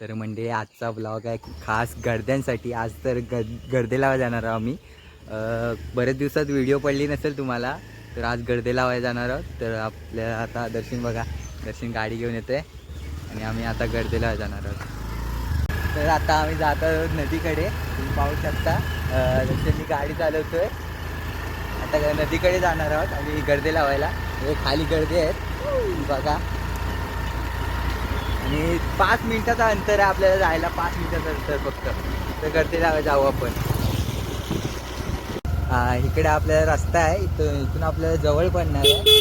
तर म्हणजे आजचा ब्लॉग आहे खास गर्द्यांसाठी. आज तर ग गर्दे लावा जाणार आहोत आम्ही. बरेच दिवसात व्हिडिओ पडली नसेल तुम्हाला तर आज गर्दे लावायला जाणार आहोत. तर आपल्या आता दर्शन बघा. दर्शन गाडी घेऊन येते आणि आम्ही आता गर्दे जाणार आहोत. तर आता आम्ही जात आहोत नदीकडे. तुम्ही पाहू शकता. अं, दर्शननी गाडी चालवतो आहे आता नदीकडे जाणार आहोत आणि गर्दे लावायला. हे खाली गर्दे आहेत. बघा. आणि पाच मिनिटाचा अंतर आहे आपल्याला जायला पाच मिनिटाचं अंतर फक्त. तर गर्दे लावायला जाऊ आपण. इकडे आपल्याला रस्ता आहे. इथून इथून आपल्याला जवळ पडणार आहे.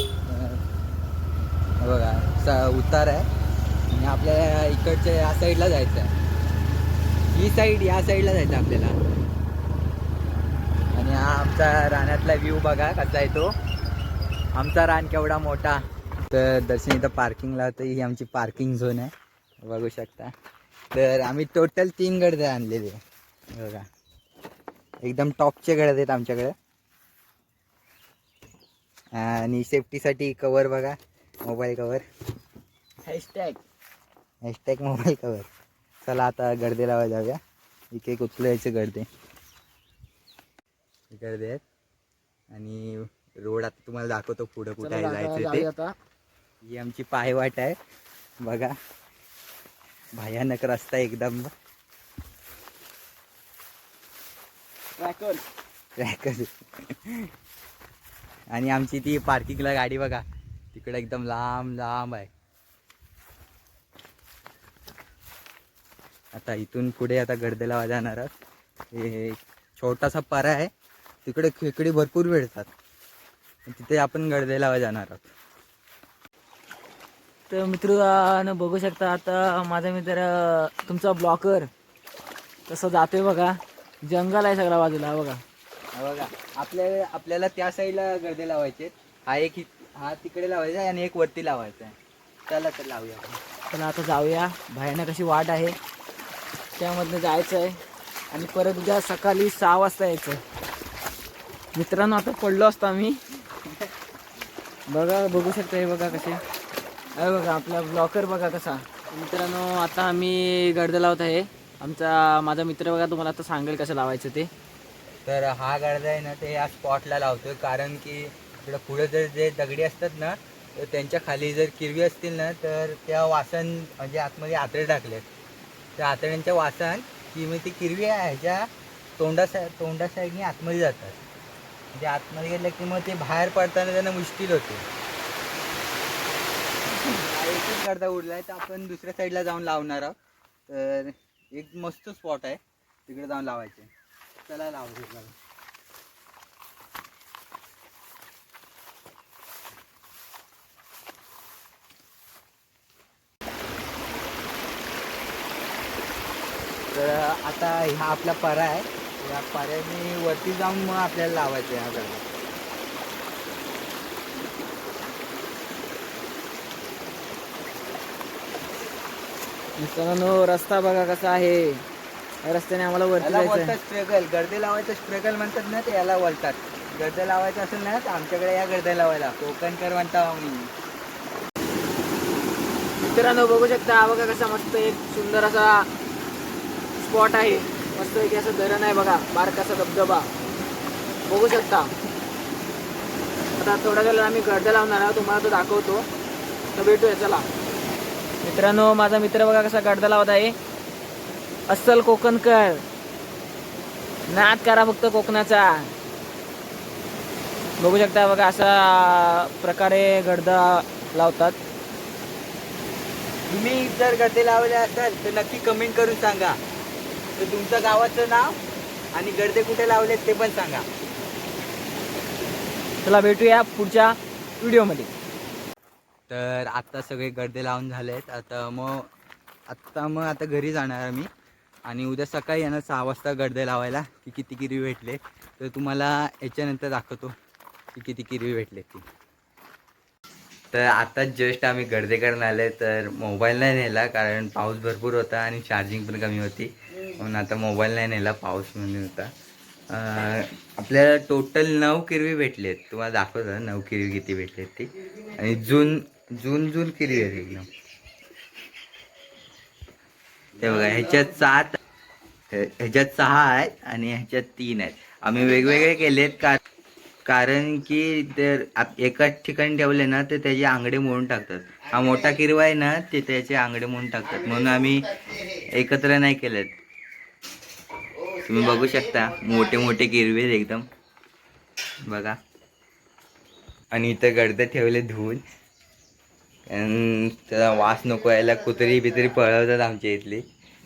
बघा स उतार आहे. आणि आपल्याला इकडच्या या साईडला जायचं आहे. ही साईड या साईडला जायचं आपल्याला. आणि हा आमचा रानातला व्ह्यू बघा कसा आहे तो. आमचा रान केवढा मोठा. तर दर्शन इथं पार्किंगला तर ही आमची पार्किंग झोन आहे. बघू शकता. तर आम्ही टोटल तीन गडदे आणलेले. बघा. एकदम टॉपचे गडद आहेत आमच्याकडे. आणि सेफ्टीसाठी कवर बघा. Mobile cover hashtag hashtag mobile cover चला आता गर्दे लावा जाऊया. इथे एक उचलायचे गर्दे. गर्दे आहेत. आणि रोड आता तुम्हाला दाखवतो पुढं कुठं जायचं ते. ही आमची पायवाट आहे. बघा. भयानक रस्ता एकदम. आणि आमची ती पार्किंगला गाडी बघा. तिकडे एकदम लांब लांब आहे. आता इथून पुढे आता गर्देला जाणार आहोत. हे छोटासा परा आहे. तिकडे खेकडी भरपूर मिळतात तिथे आपण गर्देला जाणार आहोत. तर मित्रांनो बघू शकता आता माझा मित्र तुमचा ब्लॉकर कसं जातोय बघा. जंगल आहे सगळ्या बाजूला बघा. बघा आपल्या आपल्याला त्या साईडला गर्दे लावायचे हा एक हा तिकडे लावायचा आहे आणि एक वरती लावायचा आहे. चला तर लावूया. आपण. चला आता जाऊया. भयानक अशी वाट आहे. त्यामधनं जायचं आहे आणि परत उद्या सकाळी सहा वाजता यायचं मित्रांनो आता पडलो असतो आम्ही. बघा बघू शकता हे बघा कसे. अरे बघा आपला ब्लॉकर बघा कसा. मित्रांनो आता आम्ही गर्द लावत आहे. आमचा माझा मित्र बघा तुम्हाला आता सांगेल कसं लावायचं ते. तर हा गर्दा आहे ना ते या स्पॉटला लावतोय. कारण की इकडं पुढे जर जे दगडी असतात ना तर त्यांच्या खाली जर किरवी असतील ना तर त्या वासन म्हणजे आतमध्ये आतडे टाकलेत. त्या आतड्यांच्या वासन की मग ती किरवी आहे ह्याच्या तोंडा साय तोंडा साईडने आतमध्ये जातात. म्हणजे आतमध्ये गेलं की मग ते बाहेर पडताना त्यांना मुश्किल होते. हा एकच गर्दा उडलाय तर आपण दुसऱ्या साईडला जाऊन लावणार आहोत. तर एक मस्त स्पॉट आहे. तिकडे जाऊन लावायचे. चला लावू तर आता हा आपला परा आहे. या पऱ्याने वरती जाऊन मग आपल्याला लावायचं आहे हा गडदा मित्रांनो रस्ता बघा कसा आहे. या रस्त्याने आम्हाला वरती याला जायचं बोलतात स्ट्रगल गर्दे लावायचं स्ट्रगल म्हणतात ना ते याला बोलतात. गर्दे लावायचं असेल ना तर आमच्याकडे या गर्दे लावायला. कोकणकर म्हणता आम्ही. मित्रांनो बघू शकता हा बघा कसा मस्त एक सुंदर असा स्पॉट आहे. मस्त एक असं धरण आहे बघा बारकासा धबधबा. बघू शकता. आता थोड्या वेळेला आम्ही गर्द लावणार आहोत तुम्हाला तो दाखवतो. तर भेटूया चला. मित्रांनो माझा मित्र बघा कसा गर्द लावत आहे. अस्सल कोकणकर. नाद करा फक्त कोकणाचा. बघू शकता बघा अशा प्रकारे गर्दा लावतात. तुम्ही जर गर्दे लावले असाल तर नक्की कमेंट करून सांगा. तर तुमच्या गावाचं नाव आणि गर्दे कुठे लावलेत ते पण सांगा. चला भेटूया पुढच्या व्हिडिओमध्ये तर आत्ता सगळे गर्दे लावून झाले आहेत आता मग आत्ता मग आता घरी जाणार आम्ही आणि उद्या सकाळी येणार सहा वाजता गर्दे लावायला की किती किरवी भेटले. तर तुम्हाला याच्यानंतर दाखवतो की किती किरवी भेटले ती. तर आत्ताच जस्ट आम्ही गर्दे करून आले तर मोबाईल नाही नेला कारण पाऊस भरपूर होता आणि चार्जिंग पण कमी होती. म्हणून आता मोबाईल नाही नेला पाऊस म्हणून होता. आपल्याला टोटल नऊ किरवी भेटलेत. तुम्हाला दाखवतो नऊ किरवी किती भेटलेत ती. आणि जून जून जून किरवी आहे एकदम. ते बघा ह्याच्यात सात ह्याच्यात सहा आहेत आणि ह्याच्यात तीन आहेत. आम्ही वेगवेगळे केलेत का कारण की तर एकाच ठिकाणी ठेवले ना तर त्याचे आंगडे मोडून टाकतात. हा मोठा किरवा आहे ना ते त्याचे आंगडे मोडून टाकतात. म्हणून आम्ही एकत्र नाही केलेत. तुम्ही बघू शकता मोठे मोठे किरवे एकदम. बघा. आणि इथं गडदे ठेवले धुवून. आणि त्याला वास नको यायला कुत्री बित्री पळवतात आमच्या इथली.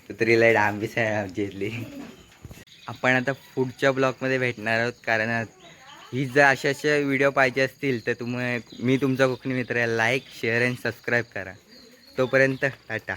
कुत्रीला डांबीस आहे आमच्या इथली. आपण आता पुढच्या ब्लॉगमध्ये भेटणार आहोत कारण ही जर अशा अशा व्हिडिओ पाहिजे असतील तर तुम्ही मी तुमचा कोकणी मित्र लाईक शेअर अँड सबस्क्राईब करा. तोपर्यंत टाटा.